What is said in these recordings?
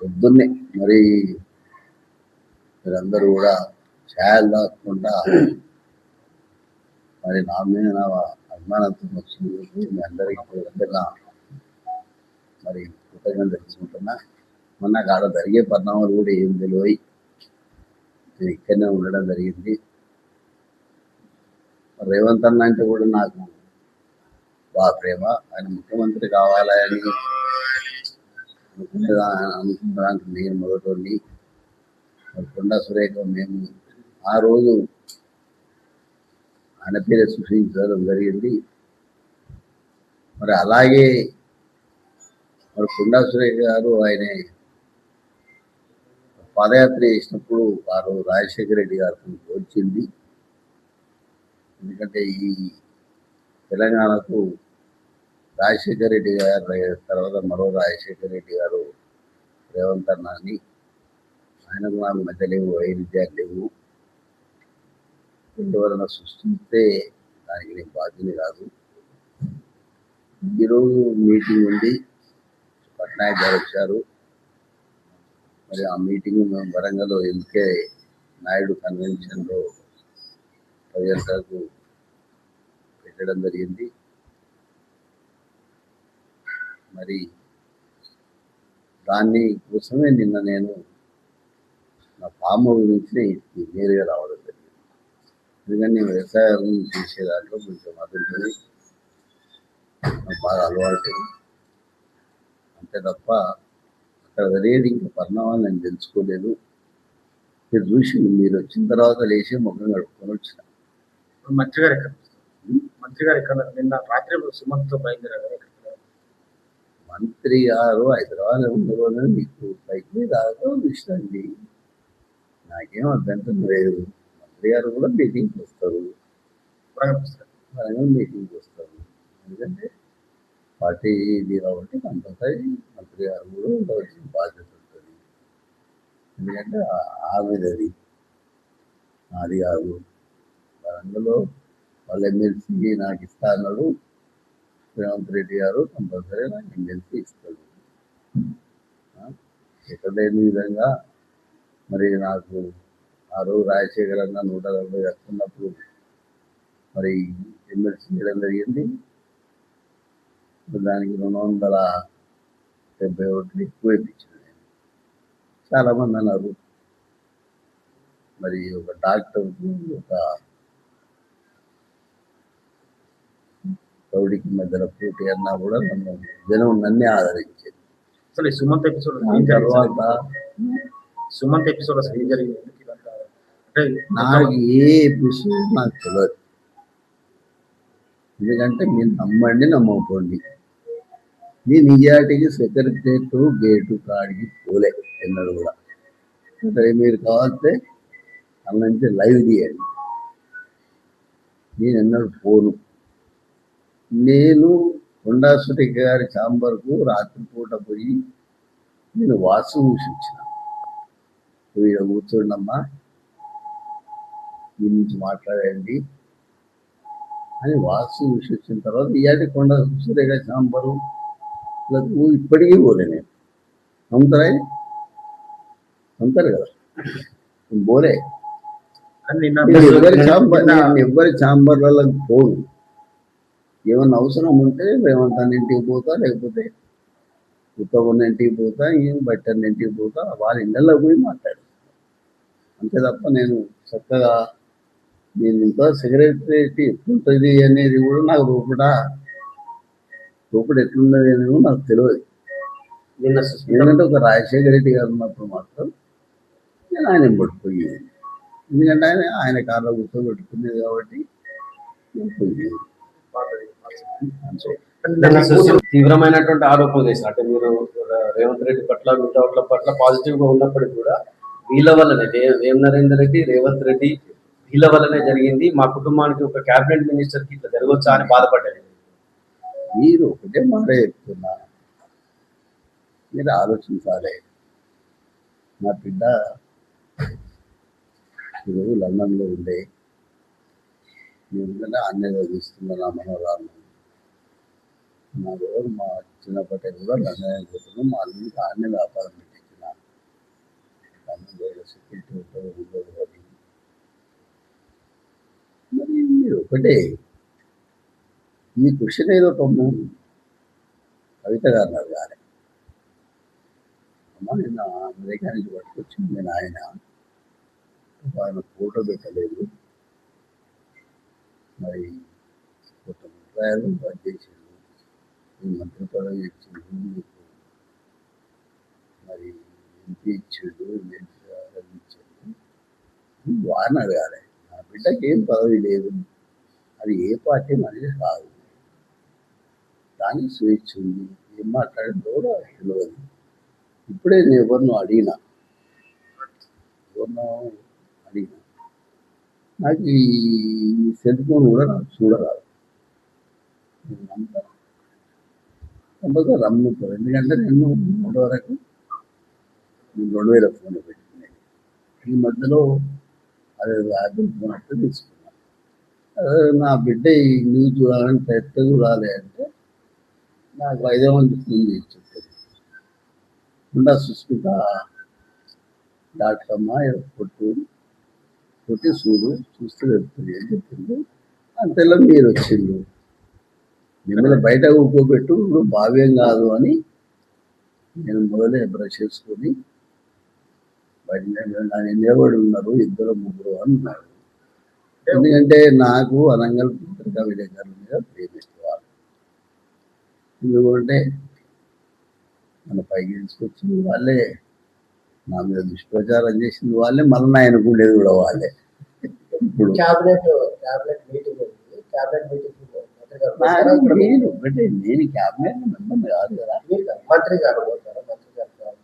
పొద్దున్నే మరి మీరందరూ కూడా ఛాయలు దాక్కుండా మరి నా మీద నా అభిమానంతో వచ్చింది. మీ అందరికీ మరి కృతజ్ఞత తెలుసుకుంటున్నా మొన్న కాడ జరిగే పరిణామాలు కూడా ఏం తెలివై నేను ఇక్కడనే ఉండడం జరిగింది. రేవంత్ అన్న అంటే కూడా నాకు బాగా ప్రేమ. ఆయన ముఖ్యమంత్రి కావాలని అనుకుంటున్నాను నేను మొదటి కొండ కొండా సురేఖ మేము ఆ రోజు ఆయన పేరు సృష్టించడం జరిగింది. మరి అలాగే మరి కొండా సురేఖ గారు ఆయన పాదయాత్ర చేసినప్పుడు వారు రాజశేఖర రెడ్డి గారిని వచ్చింది ఎందుకంటే ఈ తెలంగాణకు రాజశేఖర రెడ్డి గారు తర్వాత మరో రాజశేఖర రెడ్డి గారు రేవంత్ అన్నాని ఆయన ఆయనకు నాకు మధ్య లేవు వైరుధ్యాలు లేవు. ఎందువలన సృష్టిస్తే దానికి నేను బాధ్యత కాదు. ఈరోజు మీటింగ్ ఉంది. పట్నాయక్ గారు వచ్చారు. మరి ఆ మీటింగ్ మేము వరంగల్ ఎల్కే నాయుడు కన్వెన్షన్లో ప్రజలకు పెట్టడం జరిగింది. మరి దాన్ని కోసమే నిన్న నేను నా పాము గురించి నేరుగా రావడం జరిగింది. ఎందుకంటే నేను వ్యవసాయం చేసే దాంట్లో కొంచెం అదుంటుంది నాకు బాగా అలవాటు. అంతే తప్ప అక్కడ జరిగేది ఇంకా పరిణామాలు నేను తెలుసుకోలేదు. మీరు చూసి మీరు వచ్చిన తర్వాత లేచి ముఖం కడుక్కొని వచ్చిన. మంత్రి గారు ఎక్కడ? మంత్రి గారు ఎక్కడ? నిన్న రాత్రి సుమంత్తో బయలుదేరారు. కదా మంత్రి గారు హైదరాబాద్ ఉండరు మీకు పైకి రావడం ఇష్టండి అండి నాకేం అభ్యంతరం లేదు. మంత్రి గారు కూడా మీటింగ్కి వస్తారు. మీటింగ్కి వస్తారు. ఎందుకంటే పార్టీ ఇది కాబట్టి కంపల్సరీ మంత్రి గారు కూడా ఉండవలసిన బాధ్యత ఉంటుంది. ఎందుకంటే ఆవిడది ఆమెదది నాది కాదు. వరంగల్లో వాళ్ళు ఎమ్మెల్సీ నాకు ఇస్తా అన్నాడు. రేవంత్ రెడ్డి గారు కంపల్సరీ నాకు ఎమ్మెల్సీ ఇస్తాడు. ఆ? లేని విధంగా మరి నాకు ఆ రోజు రాజశేఖర్ అన్న నూట నలభై వస్తున్నప్పుడు మరి ఎమ్మెల్సీ చేయడం జరిగింది. దానికి రెండు వందల డెబ్బై ఒకటి ఎక్కువ ఇప్పించాను నేను. చాలామంది అన్నారు. మరి ఒక డాక్టర్ ఒక రౌడీకి మధ్యలో పోటీ అన్నా కూడా నన్ను జనం నన్నే ఆదరించేది. అసలు ఈ సుమంత్ ఎపిసోడ్ తర్వాత సుమంత్ ఎపిసోడ్ అసలు ఏం జరిగింది? నాకు ఏ ఎపిసోడ్ నాకు తెలియదు ఎందుకంటే మీరు నమ్మండి నమ్మకండి నేను నిజాటికి సెక్రటరియట్ గేటు కాడికి పోలే ఎన్నడూ కూడా. సరే మీరు కావాలంటే అన్న నుంచి లైవ్ తీయండి. నేను ఎన్నడూ పోను. నేను కొండాసురి గారి చాంబర్కు రాత్రిపూట పోయి నేను వాసు చూసిన. ఈడ కూర్చోండమ్మా. దీని నుంచి మాట్లాడండి అని వాసు చూసి వచ్చిన తర్వాత ఇయాటి కొండ సురేఖ చాంబరు లకు ఇప్పటికీ పోలే నేను. నమ్ముతారా? ఇది? నమ్ముతారు కదా. నేను పోలే ఎవరి చాంబర్ ఎవరి చాంబర్లకు పోను. ఏమన్నా అవసరం ఉంటే రేవంత్ ఇంటికి పోతా లేకపోతే ఉత్తమ ఇంటికి పోతా ఏం బట్టన్న ఇంటికి పోతా వాళ్ళ ఇళ్ళలో పోయి మాట్లాడు. అంతే తప్ప నేను చక్కగా నేను ఇంకా సెక్రటరియట్ ఎట్లుంటుంది అనేది కూడా నాకు రూపట రూపట ఎట్లున్నది అనేది నాకు తెలియదు. ఎందుకంటే ఒక రాజశేఖర రెడ్డి గారు ఉన్నప్పుడు మాత్రం నేను ఆయన పడిపోయేది ఎందుకంటే ఆయన ఆయన కార్లో కూర్చోబెట్టుకునేది కాబట్టి నేను పోయేది పాతది. అంతే కానీ నిన్న నిన్న సుశీల్ తీవ్రమైనటువంటి ఆరోపణ చేశారు. అంటే మీరు రేవంత్ రెడ్డి పట్ల మిగతా పట్ల పాజిటివ్గా ఉన్నప్పటికీ కూడా వీళ్ళ వల్లనే వే- వేం నరేందర్ రెడ్డి రేవంత్ రెడ్డి వీళ్ళ వల్లనే జరిగింది. మా కుటుంబానికి ఒక కేబినెట్ మినిస్టర్కి ఇట్లా జరగవచ్చా అని బాధపడ్డారు. మీరు ఒకటే మాట చెప్తున్నా. మీరు ఆలోచించాలి. నా బిడ్డ ఈరోజు లండన్లో ఉండే. నేను అన్నీ చదివిస్తున్నా నా మనోరాలను మా ఎవరు మా చిన్నప్పటి కూడా నిర్ణయం పోతున్నాం మా అన్ని అన్ని వ్యాపారం పెట్టించిన సెక్యూరిటీ ఉంటారో మరి మీరు ఒకటే ఈ క్వశ్చన్ ఏదో తమ్ము కవిత గారు నాకు కానీ అమ్మ నిన్న అమెరికా నుంచి పట్టుకొచ్చింది నేను ఆయన ఆయన ఫోటో పెట్టలేదు. మరి కొంత అభిప్రాయాలు పనిచేసిండు మంత్రి పదవి ఇచ్చిండు మరి ఎంపీ ఇచ్చాడు ఇచ్చాడు ఇచ్చిండు వారిని అడగాలి నా బిడ్డకి ఏం పదవి లేదు. అది ఏ పార్టీ మనిషి కాదు. కానీ స్వేచ్ఛ ఉంది. ఏం మాట్లాడిందో కూడా తెలియదు ఇప్పుడే నేను ఎవరినో అడిగినా. ఎవరినో అడిగినా. నాకు ఈ సెల్ ఫోన్ కూడా నాకు చూడరాదు. నేను నమ్ముతాను రమ్ముతారు. ఎందుకంటే నేను మొదటి వరకు రెండు వేల ఫోన్ పెట్టుకున్నాను ఈ మధ్యలో అదే యాపిల్ ఫోన్ అంటే తీసుకున్నాను. నా బిడ్డ ఈ న్యూస్ చూడాలంటే ఎత్త చూడాలి అంటే నాకు ఐదో మంది ఫోన్ చేసి చెప్పారు ఉండా సుస్మిత డాక్టర్ అమ్మ కొట్టు కొట్టి చూడు చూస్తే వెళ్తుంది అని చెప్పింది. అంతలో మీరు వచ్చిండు మిమ్మల్ని బయట ఊకోబెట్టు ఇప్పుడు భావ్యం కాదు అని నేను మొదలే బ్రష్ చేసుకొని బయట నేను నిలబడి ఉన్నారు ఇద్దరు ముగ్గురు అన్నారు. ఎందుకంటే నాకు అనంగల్ పత్రికా విలేకరుల మీద ప్రేమ ఎక్కువ. ఎందుకంటే మన పైకి తీసుకొచ్చింది వాళ్ళే నా మీద దుష్ప్రచారం చేసింది వాళ్ళే మళ్ళీ ఆయనకు ఉండేది కూడా వాళ్ళే. ఇప్పుడు క్యాబినెట్ క్యాబినెట్ మీటింగ్ ఉంది. క్యాబినెట్ మీటింగ్ నేను. ఒకటే నేను క్యాబినెట్ మెంబర్ కాదు కదా. మీరు కాదు, మంత్రి గారు?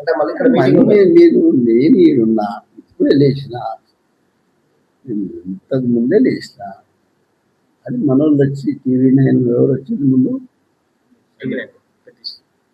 అంటే మళ్ళీ ఇక్కడ. మీరు నేను ఈడున్నా ఇప్పుడే లేచిన ఇంతకు ముందే లేచిన అది మనోళ్ళు వచ్చి టీవీ నైన్ ఎవరు వచ్చింది ముందు?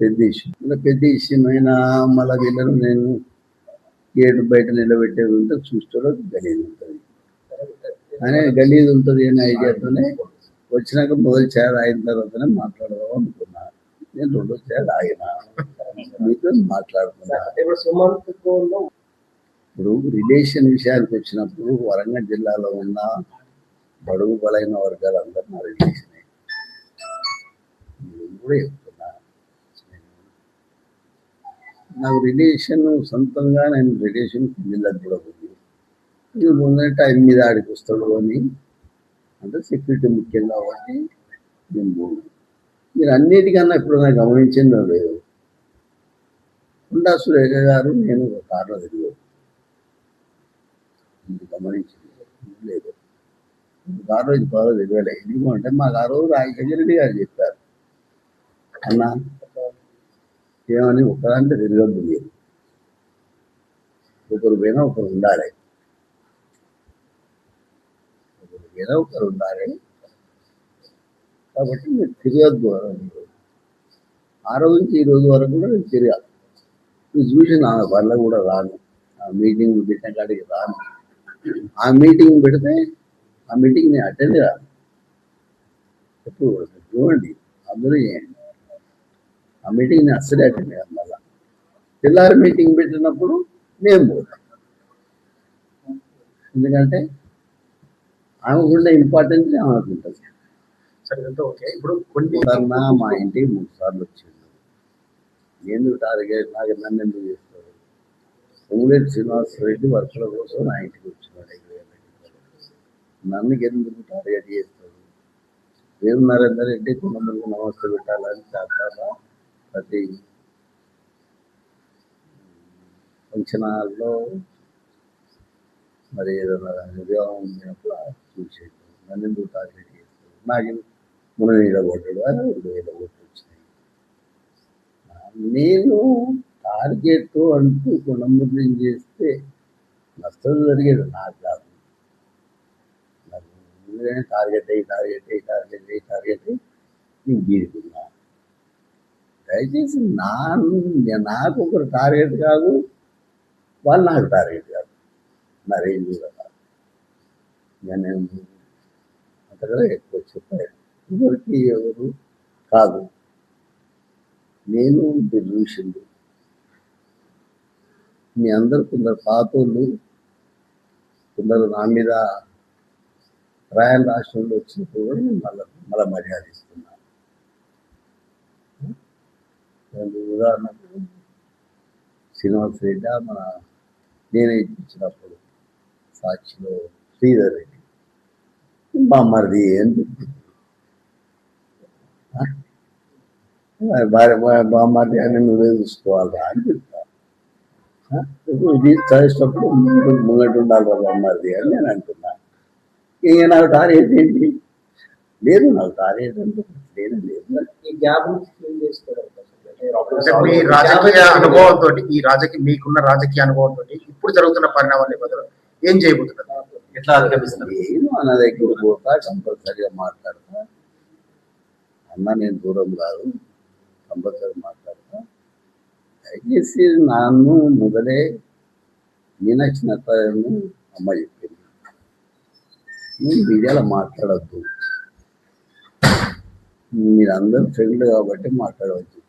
పెద్ద ఇష్యూ పెద్ద ఇష్యూ అయినా మళ్ళీ వీళ్ళను నేను గేటు బయట నిలబెట్టేది ఉంటే చూస్తాడో గలీజ్ ఉంటుంది. అనే గలీజ్ ఉంటుంది అనే ఐడియాతోనే వచ్చినాక మొదటి చేయాలి అయిన తర్వాతనే మాట్లాడదాం అనుకున్నా. నేను రెండో చేయాలి ఆగిన మీతో మాట్లాడుతున్నా ఇప్పుడు రిలేషన్ విషయానికి వచ్చినప్పుడు వరంగల్ జిల్లాలో ఉన్న బడుగు బలైన వర్గాలందరూ నా రిలేషన్. కూడా చెప్తున్నా. నాకు రిలేషన్ సొంతంగా నేను రిలేషన్ పిల్లలకు కూడా ఉంది. ఇది ముందే టైం మీద ఆడికి వస్తాడు అని అంటే సెక్యూరిటీ ముఖ్యం కాబట్టి నేను పోను. మీరు అన్నిటికన్నా ఇప్పుడు నాకు గమనించిందో లేదు. ఉండా సురేఖ గారు నేను ఒక కారులో తిరిగాను. ఇది గమనించింది లేదు. ఆ రోజు పదో తెలియలే ఎందుకు అంటే మాకు ఆ రోజు రాజశేఖర గారు చెప్పారు. అన్న ఏమని ఒకదంటే తిరగద్దు మీరు. ఒకరు పోయినా ఒకరు ఉండాలి. ఒకరు ఒకరు ఉన్నారని కాబట్టి మీరు ఫిర్యాదు ద్వారా ఆ రోజు నుంచి ఈ రోజు వరకు కూడా నేను ఫిర్యాదు ఇది చూసి నా వల్ల కూడా రాను. ఆ మీటింగ్ పెట్టిన కాడికి రాను. ఆ మీటింగ్ పెడితే ఆ మీటింగ్ నేను అటెండ్ కాదు ఎప్పుడు చూడండి అందరూ చేయండి ఆ మీటింగ్ నేను అస్సలే అటెండ్ కాదు మళ్ళా. పిల్లల మీటింగ్ పెట్టినప్పుడు నేను పోతాను ఎందుకంటే ఆమెకుండే ఆమెకు ఉంటుంది. సరే ఇదంతా ఓకే. ఇప్పుడు కొన్ని మా ఇంటికి మూడు సార్లు వచ్చిండు. ఎందుకు టార్గెట్ నాకు నన్ను ఎందుకు చేస్తాడు పొంగులేటి శ్రీనివాస్ రెడ్డి వర్కుల కోసం నా ఇంటికి వచ్చినాడు. నన్ను ఎందుకు టార్గెట్ చేస్తాడు వేరు నరేందర్ రెడ్డి కుటుంబానికి నమస్తే పెట్టాలని చాలా ప్రతి ఫంక్షన్ హాల్లో మరి ఏదైనా వివాహం ఉన్నప్పుడు చూసేది నన్ను ఎందుకు టార్గెట్ చేస్తాడు నాకు మూడు వేల కొట్టాడు అని రెండు కొట్టొచ్చినాయి నేను టార్గెట్ అంటూ గుణముద్రం చేస్తే నష్టం జరిగేది నాకు కాదు. నాకు టార్గెట్ అయ్యి టార్గెట్ అయ్యి టార్గెట్ అయ్యి టార్గెట్ అయ్యి నేను గీరుకున్నా. దయచేసి నా నాకు ఒకరు టార్గెట్ కాదు వాళ్ళు నాకు టార్గెట్ కాదు. మరేం చూడాలి నేను అంతకన్నా ఎక్కువ చెప్పాను ఎవరికి ఎవరు కాదు. నేను నిర్దూషిండు మీ అందరు కొందరు పాతోళ్ళు కొందరు నా మీద రాయల్ రాష్ట్రంలో వచ్చినప్పుడు కూడా నేను మళ్ళీ మళ్ళీ మర్యాద ఇస్తున్నాను ఉదాహరణకు శ్రీనివాస్ రెడ్డి మన నేనే ఇప్పించినప్పుడు సాక్షిలో శ్రీధర్ మరిది? అని భార్య బామ్మది అని నువ్వే చూసుకోవాలా అని చెప్తా ఆ? ఇప్పుడు ఇది చదివేటప్పుడు ముంగట ముంగట ఉండాలి బామ్మది అని నేను అంటున్నా. ఇక నాకు టార్గెట్ ఏంటి? లేదు నాకు టార్గెట్ అంటే లేదు లేదు. ఈ గ్యాప్ మీ రాజకీయ అనుభవంతో ఈ రాజకీయ మీకున్న రాజకీయ అనుభవంతో ఇప్పుడు జరుగుతున్న పరిణామాల నేపథ్యంలో ఏం చేయబోతున్నారు? నేను అన్న దగ్గర పోతా కంపల్సరిగా మాట్లాడతా. అన్న నేను దూరం కాదు కంపల్సరీ మాట్లాడతా. దయచేసి నన్ను మొదలే మీనాక్షి నత్తను అమ్మ చెప్పింది. నేను మీడియాలో మాట్లాడద్దు. మీరందరూ ఫ్రెండ్ కాబట్టి మాట్లాడవచ్చు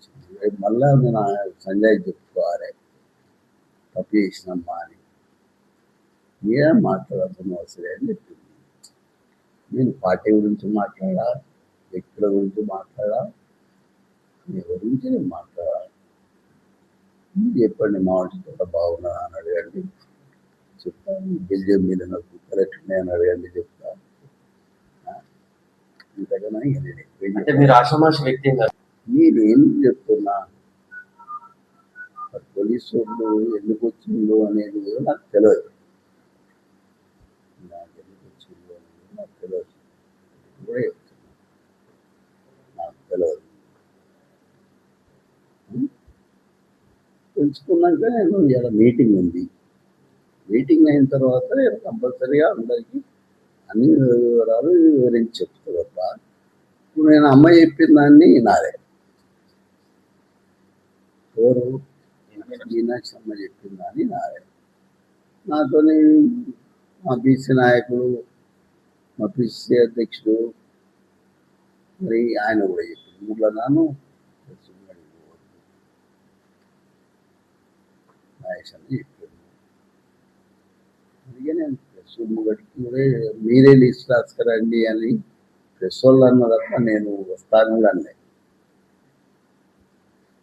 మళ్ళా నేను సంజయ్ చెప్పుకోవాలి. తప్పు చేసినమ్మా అని. మీరే మాట్లాడుతున్న అవసరం అని చెప్పింది నేను పార్టీ గురించి మాట్లాడా? వ్యక్తుల గురించి మాట్లాడా? మీ గురించి నేను మాట్లాడా? మీరు చెప్పండి మా వంటి కూడా బాగున్నా అని అడగండి. చెప్తాను బెల్జియం మీద నాకు కరెక్ట్ ఉన్నాయని అడగండి చెప్తా. ఆ? ఇంతకన్నా ఇక నేను ఏం ఏం నేను ఏం చెప్తున్నా? పోలీసు ఎందుకు వచ్చిందో అనేది నాకు తెలియదు నాకు ఎందుకు వచ్చిందో అనేది నాకు తెలియదు ఇది కూడా నాకు తెలియదు తెలుసుకున్నాక నేను ఇలా మీటింగ్ ఉంది. మీటింగ్ అయిన తర్వాత నేను కంపల్సరీగా అందరికీ అన్ని వివరాలు వివరించి చెప్తా తప్ప ఇప్పుడు నేను అమ్మ చెప్పిన దాన్ని నాదే. ఎవరు? మీనాక్షి అమ్మ చెప్పిన దాన్ని నాదే. నాతోని మా బీసీ నాయకుడు మా పిసిసి అధ్యక్షుడు మరి ఆయన కూడా చెప్పారు. ఊళ్ళో నాను మహేష్ అని అందుకే నేను ప్రెస్ కూడా మీరే లిస్ట్ రాసుకురండి అని ప్రెస్ వాళ్ళు అన్న తప్ప నేను వస్తాను కూడా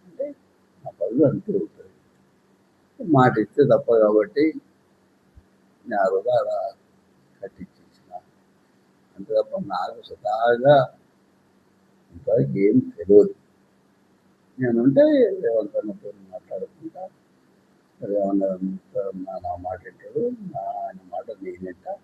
అంటే నా పనులు అంటూ ఉంటుంది మాట ఇస్తే తప్ప కాబట్టి నేను ఆ రోజు అలా కట్టించి అంతే తప్ప నాకు సదాగా ఇంతవరకు ఏం తెలియదు నేనుంటే రేవంత్ మాట్లాడుకుంటా రేవంత్ నా మాట వింటాడు నా ఆయన మాట నేనంటా